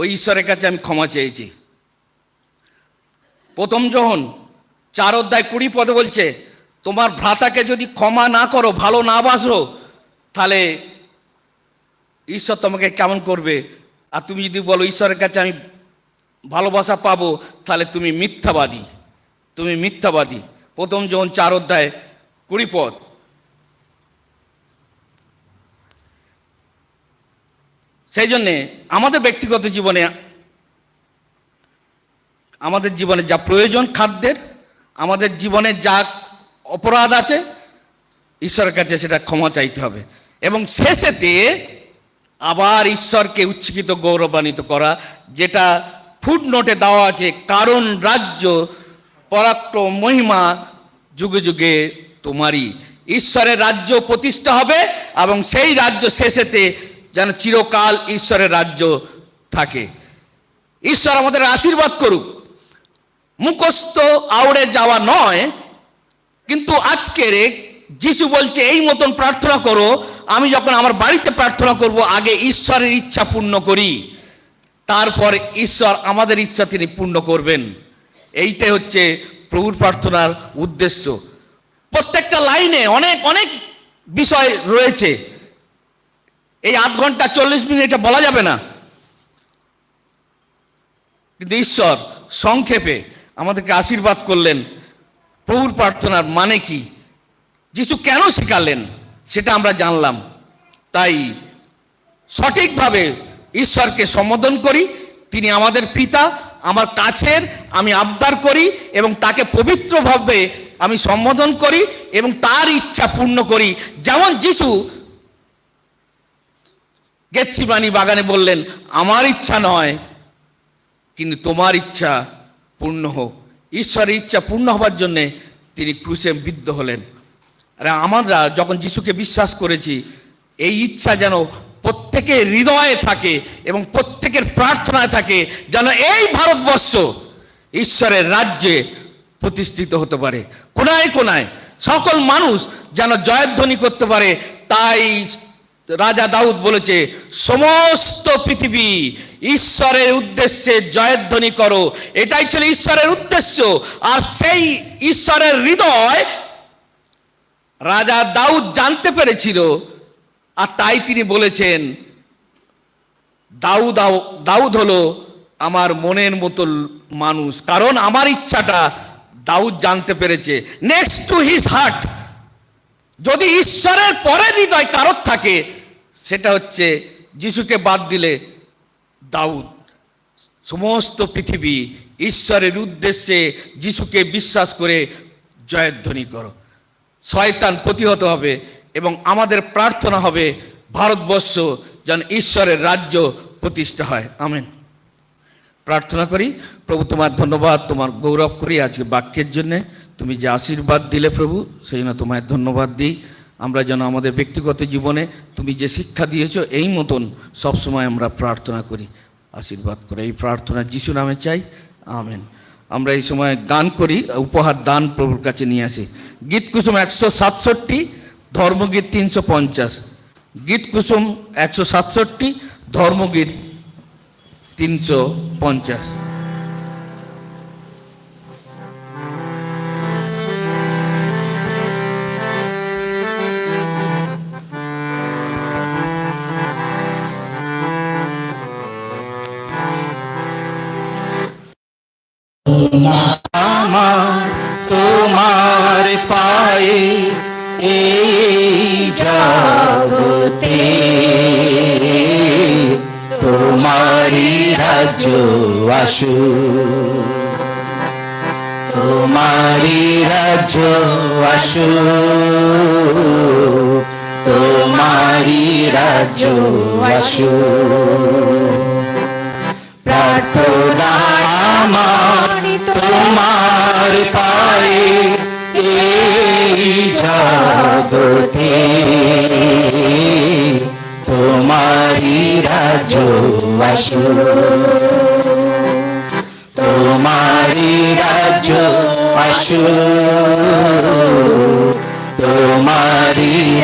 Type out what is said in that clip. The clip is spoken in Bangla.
ওই ঈশ্বরের কাছে আমি ক্ষমা চেয়েছি। প্রথম যখন চার অধ্যায় কুড়ি পদে বলছে, তোমার ভ্রাতাকে যদি ক্ষমা না করো, ভালো না বাসো, তাহলে ঈশ্বর তোমাকে কেমন করবে? আর তুমি যদি বলো, ঈশ্বরের কাছে আমি ভালোবাসা পাবো, তাহলে তুমি মিথ্যাবাদী তুমি মিথ্যাবাদী। প্রথম যখন চার অধ্যায় কুড়ি পদ সেই জন্যে আমাদের ব্যক্তিগত জীবনে, আমাদের জীবনে যা প্রয়োজন খাদ্যের, আমাদের জীবনে যা অপরাধ আছে, ঈশ্বরের কাছে সেটা ক্ষমা চাইতে হবে। এবং শেষেতে আবার ঈশ্বরকে উচ্ছ্বিত গৌরবান্বিত করা, যেটা ফুড নোটে দেওয়া আছে, কারণ রাজ্য পরাক্রম মহিমা যুগে যুগে তোমারই। ঈশ্বরের রাজ্য প্রতিষ্ঠা হবে এবং সেই রাজ্য শেষেতে যেন চিরকাল ঈশ্বরের রাজ্য থাকে। ঈশ্বর আমাদের আশীর্বাদ করুক। মুখস্থ আউড়ে যাওয়া নয়, কিন্তু আজকের যিশু বলছে, এই মতন প্রার্থনা করো, আমি যখন আমার বাড়িতে প্রার্থনা করব, আগে ঈশ্বরের ইচ্ছা পূর্ণ করি। তারপর ঈশ্বর আমাদের ইচ্ছা তিনি পূর্ণ করবেন। এইটাই হচ্ছে প্রভুর প্রার্থনার উদ্দেশ্য। প্রত্যেকটা লাইনে অনেক অনেক বিষয় রয়েছে। এই আধ ঘণ্টা চল্লিশ মিনিট এটা বলা যাবে না। কিন্তু ঈশ্বর সংক্ষেপে আমাদেরকে আশীর্বাদ করলেন। প্রভুর প্রার্থনার মানে কি? যিশু কেন শেখালেন? সেটা আমরা জানলাম। তাই সঠিকভাবে ঈশ্বরকে সম্বোধন করি। তিনি আমাদের পিতা, আমার কাছের, আমি আবদার করি এবং তাকে পবিত্রভাবে আমি সম্বোধন করি এবং তার ইচ্ছা পূর্ণ করি। যেমন যিশু গেচ্ছিবাণী বাগানে বললেন, আমার ইচ্ছা নয়, কিন্তু তোমার ইচ্ছা পূর্ণ হোক। ঈশ্বরের ইচ্ছা পূর্ণ হবার জন্যে তিনি ক্রুশে বিদ্ধ হলেন। আর আমরা যখন যিশুকে বিশ্বাস করেছি, এই ইচ্ছা যেন প্রত্যেকের হৃদয়ে থাকে এবং প্রত্যেকের প্রার্থনায় থাকে, যেন এই ভারতবর্ষ ঈশ্বরের রাজ্যে প্রতিষ্ঠিত হতে পারে। কোনায় কোনায় সকল মানুষ যেন জয়ধ্বনি করতে পারে, তাই রাজা দাউদ বলেছে, সমস্ত পৃথিবী ঈশ্বরের উদ্দেশ্যে জয়ধ্বনি করো। এটাই ছিল ঈশ্বরের উদ্দেশ্য। আর সেই ঈশ্বরের হৃদয় রাজা দাউদ জানতে পেরেছিল। আর তাই তিনি বলেছেন, দাউদ দাউদ হলো আমার মনের মতো মানুষ। কারণ আমার ইচ্ছাটা দাউদ জানতে পেরেছে। নেক্সট টু হিজ হার্ট যদি ঈশ্বরের পরে হৃদয় কারোর থাকে সেটা হচ্ছে যিশুকে বাদ দিলে দাউদ। সমস্ত পৃথিবী ঈশ্বরের উদ্দেশ্যে যিশুকে বিশ্বাস করে জয়ধ্বনি করো। শয়তান প্রতিহত হবে এবং আমাদের প্রার্থনা হবে ভারতবর্ষ যেন ঈশ্বরের রাজ্য প্রতিষ্ঠা হয়। আমেন। প্রার্থনা করি, প্রভু তোমার ধন্যবাদ, তোমার গৌরব করি আজকে বাক্যের জন্যে। তুমি যে আশীর্বাদ দিলে প্রভু, সেই জন্য তোমায় ধন্যবাদ দিই। আমরা যেন আমাদের ব্যক্তিগত জীবনে তুমি যে শিক্ষা দিয়েছ এই মতন সবসময় আমরা প্রার্থনা করি। আশীর্বাদ করে এই প্রার্থনা যিশু নামে চাই। আমেন। আমরা এই সময় গান করি, উপহার দান প্রভুর কাছে নিয়ে আসি। গীত কুসুম একশো সাতষট্টি, ধর্মগীত তিনশো পঞ্চাশ। গীত কুসুম একশো সাতষট্টি, ধর্মগীত তিনশো পঞ্চাশ। এই তোমারি রাজ্য আসু। তোমারি রাজ্য আসু। তোমারি রাজ্য আসু। প্রার্থনা আমার তোমার পায়ে জগতে তোমারি রাজ আসু। তোমারি রাজ আসু। তোমারি